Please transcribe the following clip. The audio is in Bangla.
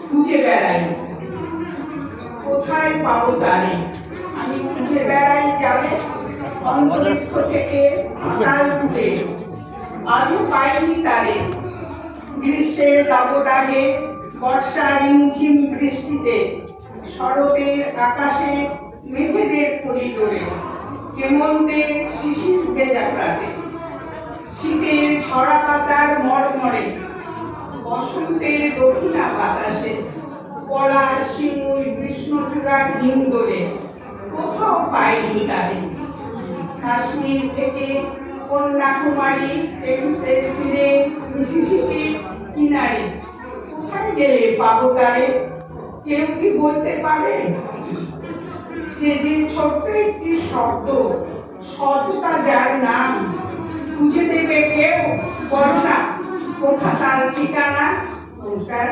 খুঁজে বেড়াই। কোথায় পাবো তারে আমি খুঁজে বেড়াই যাবে অন্তরিক্ষ থেকে আকাল ফুটে। আজও পাইনি তারে। গ্রীষ্মের দাবদাহে বর্ষা রিমঝিম বৃষ্টিতে শরতের আকাশে মেঘেদের করিডোরে হেমন্তের শিশির ভেজা প্রাতে। শীতের ছড়া পাতার মরমরে, বসন্তের দক্ষিণা পলা শিমুল কৃষ্ণচূড়া হিন্দোলে। কোথাও পাইনি তারে কাশ্মীর থেকে কন্যাকুমারী টেমসের তীরে, মিসিসিপির কিনারে। কোথায় গেলে পাবো তারে কেউ কি বলতে পারে? সে যে ছোট্ট একটি শব্দ, সততা যার নাম, খুঁজে দেবে কেউ? বলো